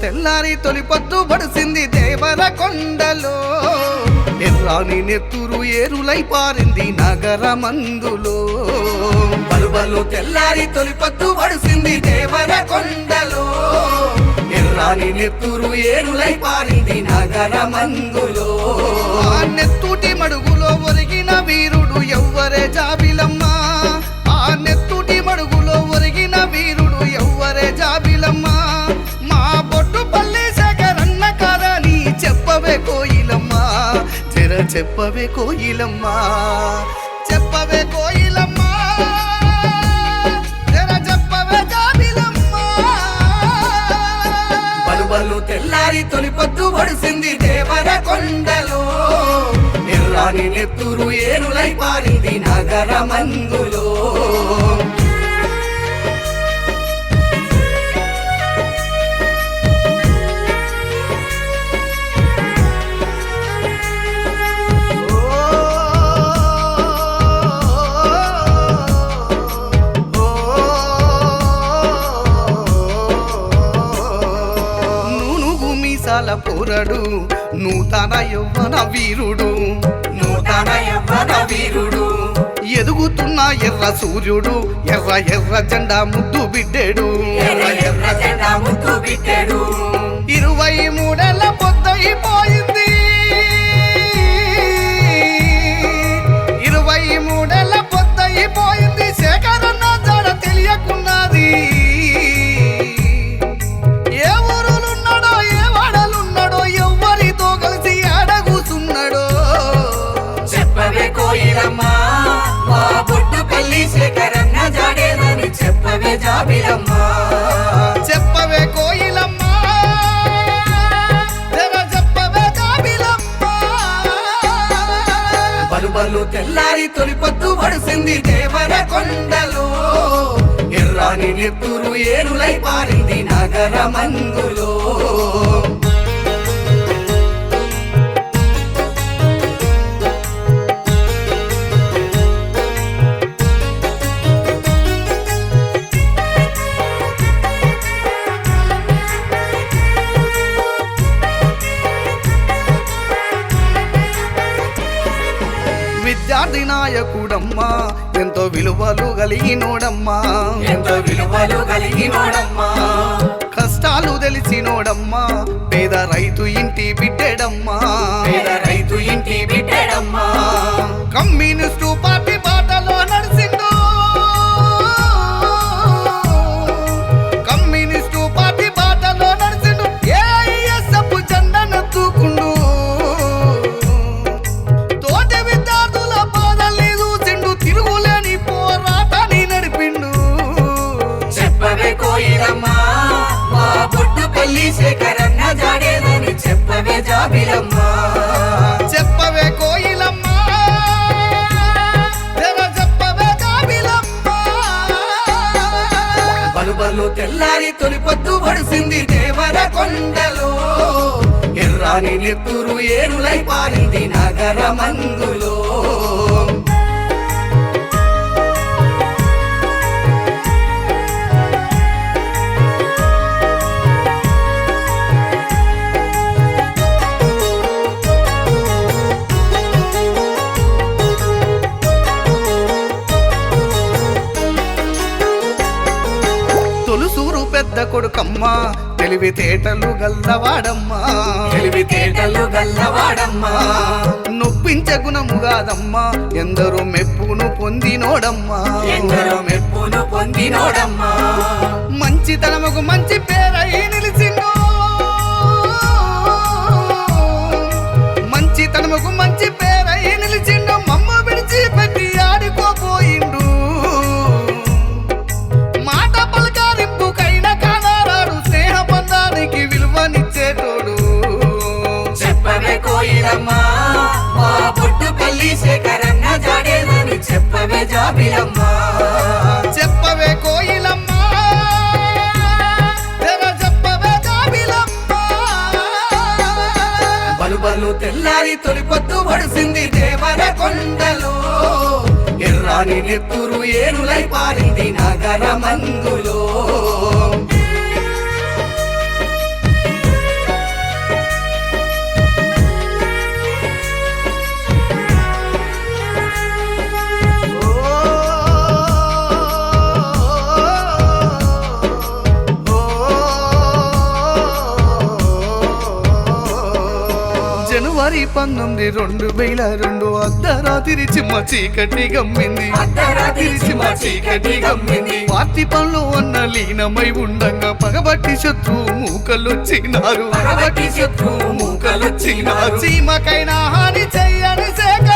తెల్లారి తొలి పడిసింది దేవర కొండలో. ఎర్రాని నెత్తురు ఏరులై పారింది నగర మందులో. తెల్లారి తొలి పడిసింది దేవర కొండలో. ఎర్రాని నెత్తురు ఏరులై పారింది నగర మందులో. చెప్పవే కోయిలమ్మా చెప్పవే కోయిలమ్మా జర చెప్పవే జాబిలమ్మ. బలుబలు తెల్లారి తొలి పొద్దు వడిసింది దేవర కొండలో. ఎర్రాని నెత్తురు ఏరులై పారింది నగర మందులో. మీసాల పోరడు నూతన యవ్వన వీరుడు. నూతన యవ్వన వీరుడు. ఎదుగుతున్న ఎర్ర సూర్యుడు ఎర్ర ఎర్ర జెండా ముద్దు బిడ్డెడు. ఎర్ర ఎర్ర జెండా బలుబలు తెల్లారి తొలిపొద్దు వడిసింది దేవర కొండలో. ఎర్రాని నెత్తురు ఏరులై పారింది నగర మందులో. నాయకుడమ్మా. ఎంతో విలువలు కలిగినోడమ్మా. ఎంతో విలువలు కలిగినోడమ్మా. కష్టాలు తెలిసినోడమ్మా. పేద రైతు ఇంటి బిడ్డెడమ్మా. పేద రైతు ఇంటి బిడ్డడమ్మా. కమ్యూనిస్టు పార్టీ జాబిలమ్మ చెప్పవే కోయిలమ్మ. జర చెప్పవే జాబిలమ్మ బలుబలు తెల్లారి తొలి పొద్దు పడిసింది దేవర కొండలో. ఎర్రాని నెత్తురు ఏరులై పారింది నగర మందులో. పెద్ద కొడుకమ్మ. తెలివితేటలు గల్లవాడమ్మా. తెలివితేటలు గల్లవాడమ్మా. నొప్పించే గుణము కాదమ్మా. ఎందరో మెప్పును పొందినోడమ్మా. ఎందరో మెప్పును జాబిలమ్మ. చెప్పవే కోయిలమ్మ. చెప్పవే జాబిలమ్మ. బలు తెల్లారి తొలి పొద్దు వడిసింది దేవర కొండలో. ఎర్రాని నెత్తురు ఏరులై పారింది నగర మందులో పంతొమ్మిది రెండు వేల రెండు అర్ధరాత్రి చిమ్మ చీకటి గమ్మింది అర్ధరాత్రి చిమ్మ చీకటి గమ్మింది. పార్టీ పనులు అన్న లీనమై ఉండంగా పగబట్టి శత్రు మూకలొచ్చినారు పగబట్టి శత్రు మూకలొచ్చినారు. చీమకైనా హాని చెయ్యని శేఖరుని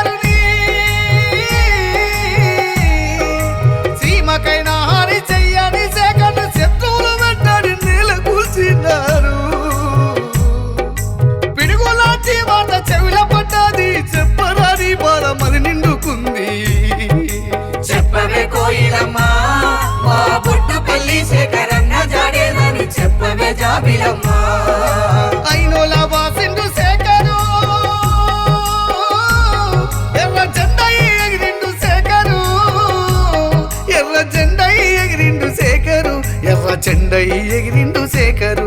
ఎర్ర ఎగిరిండు శేఖరు.